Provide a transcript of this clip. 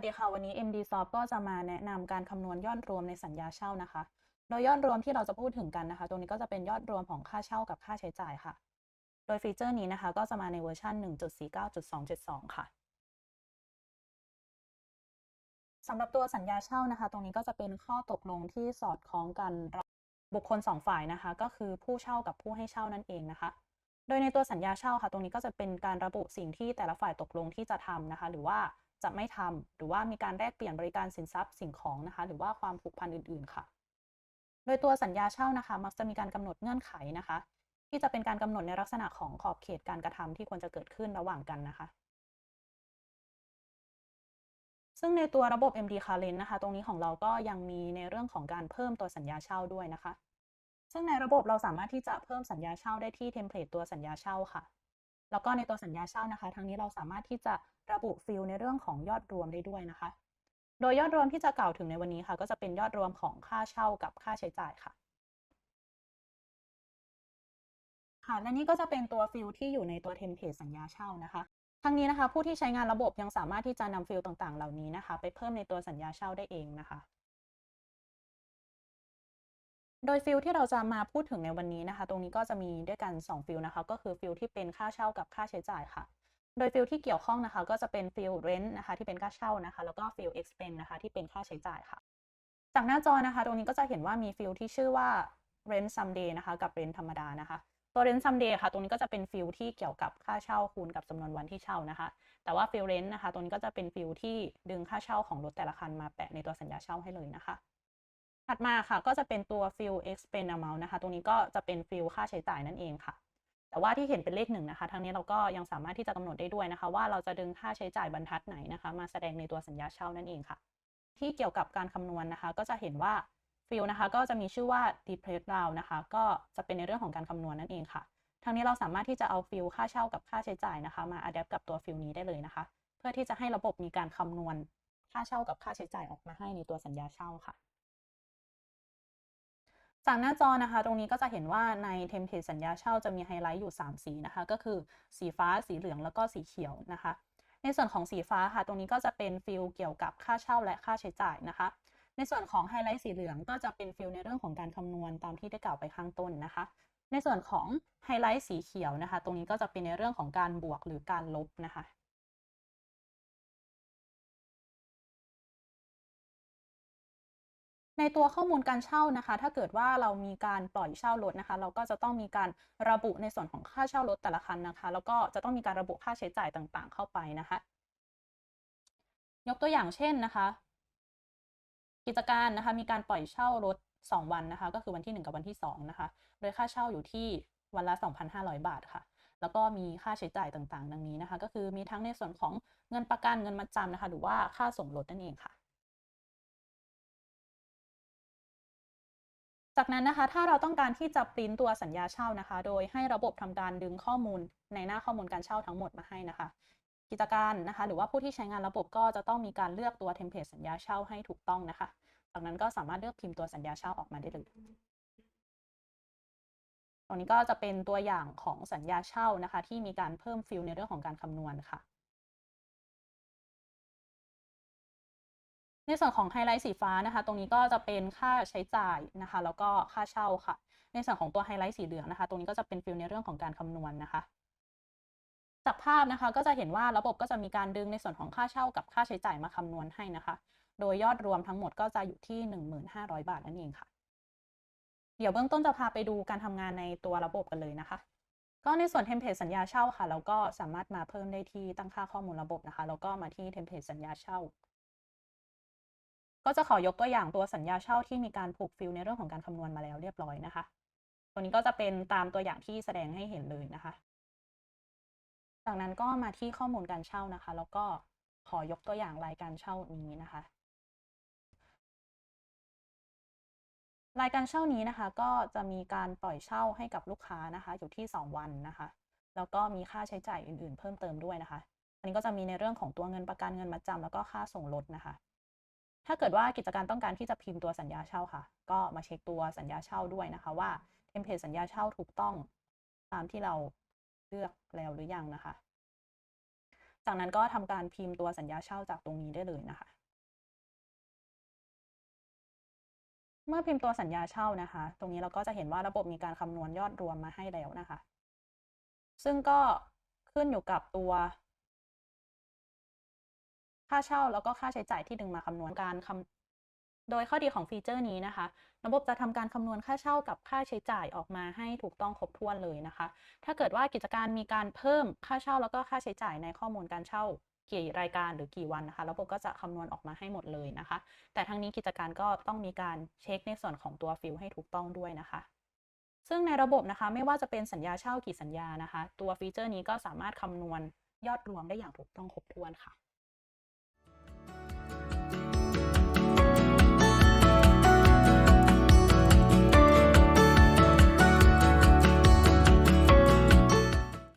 วัสดีค่ะ วันนี้ MDSoft ก็จะมาแนะนำการคำนวณยอดรวมในสัญญาเช่านะคะ โดยยอดรวมที่เราจะพูดถึงกันนะคะ ตรงนี้ก็จะเป็นยอดรวมของค่าเช่ากับค่าใช้จ่ายค่ะ โดยฟีเจอร์นี้นะคะ ก็จะมาในเวอร์ชัน1.49.272ค่ะสำหรับตัวสัญญาเช่านะคะ ตรงนี้ก็จะเป็นข้อตกลงที่สอดคล้องกันระหว่างบุคคล 2 ฝ่ายนะคะ ก็คือผู้เช่ากับผู้ให้เช่านั่นเองนะคะ โดยในตัวสัญญาเช่าค่ะ ตรงนี้ก็จะเป็นการระบุสิ่งที่แต่ละฝ่ายตกลงที่จะทำนะคะ หรือว่า จะไม่ทำหรือว่ามีการแลกเปลี่ยนบริการสินทรัพย์สิ่งของนะคะ หรือว่าความผูกพันอื่น ๆ ค่ะ โดยตัวสัญญาเช่านะคะ มักจะมีการกำหนดเงื่อนไขนะคะ ที่จะเป็นการกำหนดในลักษณะของขอบเขตการกระทำที่ควรจะเกิดขึ้นระหว่างกันนะคะ ซึ่งในตัวระบบ MD Current นะคะ ตรงนี้ของเราก็ยังมีในเรื่องของการเพิ่มตัวสัญญาเช่าด้วยนะคะ ซึ่งในระบบเราสามารถที่จะเพิ่มสัญญาเช่าได้ที่เทมเพลตตัวสัญญาเช่าค่ะ แล้วก็ในตัวสัญญาเช่านะคะทั้งนี้เราสามารถที่จะระบุฟิลในเรื่องของยอดรวมได้ด้วยนะคะ โดยยอดรวมที่จะกล่าวถึงในวันนี้ค่ะ ก็จะเป็นยอดรวมของค่าเช่ากับค่าใช้จ่ายค่ะ ค่ะ และนี่ก็จะเป็นตัวฟิลที่อยู่ในตัวเทมเพลตสัญญาเช่านะคะทั้งนี้นะคะ ผู้ที่ใช้งานระบบยังสามารถที่จะนำฟิลต่างๆ เหล่านี้นะคะ ไปเพิ่มในตัวสัญญาเช่าได้เองนะคะ โดยฟิลที่เราจะมาพูดถึงในวันนี้นะคะ ตรงนี้ก็จะมีด้วยกัน 2 ฟิลนะคะ ก็คือฟิลที่เป็นค่าเช่ากับค่าใช้จ่ายค่ะ โดยฟิลที่เกี่ยวข้องนะคะ ก็จะเป็นฟิล rent นะคะที่เป็นค่าเช่านะคะ แล้วก็ฟิล expense นนะคะที่เป็นค่าใช้จ่ายค่ะ จากหน้าจอนะคะ ตรงนี้ก็จะเห็นว่ามีฟิลที่ชื่อว่า rent someday นะคะ กับ rent ธรรมดานะคะ ตัว rent someday ค่ะ ตรงนี้ก็จะเป็นฟิลที่เกี่ยวกับค่าเช่าคูณกับจำนวนวันที่เช่านะคะ แต่ว่าฟิล rent นะคะ ตรงนี้ก็จะเป็นฟิลที่ดึงค่าเช่าของรถแต่ละคันมาแปะในตัวสัญญาเช่าให้เลยนะคะ ถัดมาค่ะก็จะเป็นตัว fill expense amount นะคะ ตรงนี้ก็จะเป็นฟิลค่าใช้จ่ายนั่นเองค่ะ แต่ว่าที่เห็นเป็นเลขหนึ่งนะคะทางนี้เราก็ยังสามารถที่จะกำหนดได้ด้วยนะคะ ว่าเราจะดึงค่าใช้จ่ายบรรทัดไหนนะคะ มาแสดงในตัวสัญญาเช่านั่นเองค่ะ ที่เกี่ยวกับการคำนวณนะคะ ก็จะเห็นว่าฟิลนะคะ ก็จะมีชื่อว่า depress round นะคะ ก็จะเป็นในเรื่องของการคำนวณนั่นเองค่ะทางนี้เราสามารถที่จะเอาฟิลค่าเช่ากับค่าใช้จ่ายนะคะ มา adapt กับตัวฟิลนี้ได้เลยนะคะ เพื่อที่จะให้ระบบมีการคำนวณค่าเช่ากับค่าใช้จ่ายออกมาให้ในตัวสัญญาเช่าค่ะ จากหน้าจอนะคะ ตรงนี้ก็จะเห็นว่าในเทมเพลตสัญญาเช่าจะมีไฮไลท์อยู่ 3 สีนะคะ ก็คือสีฟ้าสีเหลืองแล้วก็สีเขียวนะคะ ในส่วนของสีฟ้าค่ะ ตรงนี้ก็จะเป็นฟิลเกี่ยวกับค่าเช่าและค่าใช้จ่ายนะคะ ในส่วนของไฮไลท์สีเหลืองก็จะเป็นฟิลในเรื่องของการคำนวณตามที่ได้กล่าวไปข้างต้นนะคะ ในส่วนของไฮไลท์สีเขียวนะคะ ตรงนี้ก็จะเป็นในเรื่องของการบวกหรือการลบนะคะ ในตัวข้อมูลการเช่านะคะ ถ้าเกิดว่าเรามีการปล่อยเช่ารถนะคะ เราก็จะต้องมีการระบุในส่วนของค่าเช่ารถแต่ละคันนะคะ แล้วก็จะต้องมีการระบุค่าใช้จ่ายต่างๆ เข้าไปนะคะ ยกตัวอย่างเช่นนะคะ กิจการนะคะมีการปล่อยเช่ารถ 2 วันนะคะ ก็คือวันที่ 1 กับวันที่2นะคะ โดยค่าเช่าอยู่ที่วันละ 2,500 บาทค่ะแล้วก็มีค่าใช้จ่ายต่างๆ ดังนี้นะคะ ก็คือมีทั้งในส่วนของเงินประกันเงินมัดจำนะคะ หรือว่าค่าส่งรถนั่นเองค่ะ จากนั้นนะคะ ถ้าเราต้องการที่จะปริ้นตัวสัญญาเช่านะคะ โดยให้ระบบทำการดึงข้อมูลในหน้าข้อมูลการเช่าทั้งหมดมาให้นะคะ กิจการนะคะ หรือว่าผู้ที่ใช้งานระบบก็จะต้องมีการเลือกตัวเทมเพลตสัญญาเช่าให้ถูกต้องนะคะ จากนั้นก็สามารถเลือกพิมพ์ตัวสัญญาเช่าออกมาได้เลยตรงนี้ก็จะเป็นตัวอย่างของสัญญาเช่านะคะ ที่มีการเพิ่มฟิลในเรื่องของการคำนวณค่ะ ในส่วนของไฮไลท์สีฟ้านะคะ ตรงนี้ก็จะเป็นค่าใช้จ่ายนะคะ แล้วก็ค่าเช่าค่ะ ในส่วนของตัวไฮไลท์สีเหลืองนะคะ ตรงนี้ก็จะเป็นฟิลในเรื่องของการคำนวณนะคะ จากภาพนะคะก็จะเห็นว่าระบบก็จะมีการดึงในส่วนของค่าเช่ากับค่าใช้จ่ายมาคำนวณให้นะคะ โดยยอดรวมทั้งหมดก็จะอยู่ที่ 15,000 บาทนั่นเองค่ะ เดี๋ยวเบื้องต้นจะพาไปดูการทำงานในตัวระบบกันเลยนะคะก็ในส่วนเทมเพลตสัญญาเช่าค่ะเราก็สามารถมาเพิ่มได้ที่ตั้งค่าข้อมูลระบบนะคะ แล้วก็มาที่เทมเพลตสัญญาเช่า ก็จะขอยกตัวอย่างตัวสัญญาเช่าที่มีการผูกฟิลในเรื่องของการคำนวณมาแล้วเรียบร้อยนะคะ ตัวนี้ก็จะเป็นตามตัวอย่างที่แสดงให้เห็นเลยนะคะ จากนั้นก็มาที่ข้อมูลการเช่านะคะ แล้วก็ขอยกตัวอย่างรายการเช่านี้นะคะ รายการเช่านี้นะคะ ก็จะมีการปล่อยเช่าให้กับลูกค้านะคะ อยู่ที่ 2 วันนะคะ แล้วก็มีค่าใช้จ่ายอื่น ๆ เพิ่มเติมด้วยนะคะ อันนี้ก็จะมีในเรื่องของตัวเงินประกันเงินมัดจำแล้วก็ค่าส่งรถนะคะ ถ้าเกิดว่ากิจการต้องการที่จะพิมพ์ตัวสัญญาเช่าค่ะ ก็มาเช็คตัวสัญญาเช่าด้วยนะคะว่าเทมเพลตสัญญาเช่าถูกต้องตามที่เราเลือกแล้วหรือยังนะคะ จากนั้นก็ทำการพิมพ์ตัวสัญญาเช่าจากตรงนี้ได้เลยนะคะ เมื่อพิมพ์ตัวสัญญาเช่านะคะ ตรงนี้เราก็จะเห็นว่าระบบมีการคำนวณยอดรวมมาให้แล้วนะคะ ซึ่งก็ขึ้นอยู่กับตัว ค่าเช่าแล้วก็ค่าใช้จ่ายที่ดึงมาคำนวณการคำโดยข้อดีของฟีเจอร์นี้นะคะ ระบบจะทำการคำนวณค่าเช่ากับค่าใช้จ่ายออกมาให้ถูกต้องครบถ้วนเลยนะคะ ถ้าเกิดว่ากิจการมีการเพิ่มค่าเช่าแล้วก็ค่าใช้จ่ายในข้อมูลการเช่ากี่รายการหรือกี่วันนะคะ ระบบก็จะคำนวณออกมาให้หมดเลยนะคะ แต่ทั้งนี้กิจการก็ต้องมีการเช็คในส่วนของตัวฟิลให้ถูกต้องด้วยนะคะ ซึ่งในระบบนะคะไม่ว่าจะเป็นสัญญาเช่ากี่สัญญานะคะ ตัวฟีเจอร์นี้ก็สามารถคำนวณยอดรวมได้อย่างถูกต้องครบถ้วนค่ะ